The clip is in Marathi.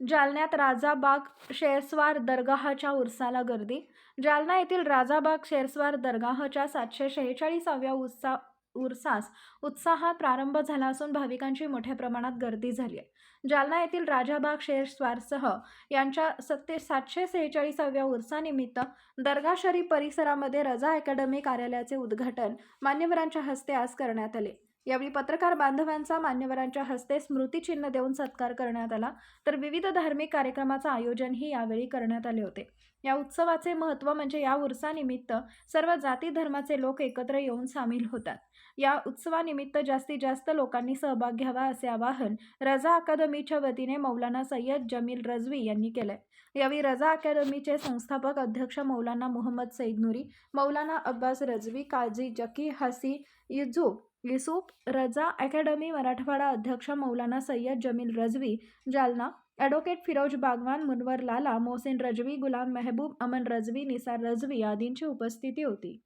जालन्यात राजाबाग शेरस्वार दरगाहच्या उरसाला गर्दी. जालना येथील राजाबाग शेरस्वार दरगाहच्या सातशे शेहेचाळीसाव्या उत्सा उरसास उत्साहात प्रारंभ झाला असून भाविकांची मोठ्या प्रमाणात गर्दी झाली आहे. जालना येथील राजाबाग शेरस्वारसह यांच्या सत्ते सातशे सेहेचाळीसाव्या उरसानिमित्त दर्गा शरीफ परिसरामध्ये रजा अकॅडमी कार्यालयाचे उद्घाटन मान्यवरांच्या हस्ते आज करण्यात आले. यावेळी पत्रकार बांधवांचा मान्यवरांच्या हस्ते स्मृतिचिन्ह देऊन सत्कार करण्यात आला. तर विविध धार्मिक कार्यक्रमाचं आयोजनही यावेळी करण्यात आले होते. या उत्सवाचे महत्त्व म्हणजे या उरसानिमित्त सर्व जाती धर्माचे लोक एकत्र येऊन सामील होतात. या उत्सवानिमित्त जास्तीत जास्त लोकांनी सहभाग घ्यावा असे आवाहन रजा अकादमीच्या वतीने मौलाना सय्यद जमील रजवी यांनी केलंय. यावेळी रजा अकॅडमीचे संस्थापक अध्यक्ष मौलाना मोहम्मद सईद नुरी मौलाना अब्बास रजवी काझी जकी हसी युझुब युसुफ रजा अकॅडमी मराठवाडा अध्यक्ष मौलाना सय्यद जमील रजवी जालना ॲडव्होकेट फिरोज बागवान मुनवर लाला मोहसिन रजवी गुलाम मेहबूब अमन रजवी निसार रजवी आदींची उपस्थिती होती.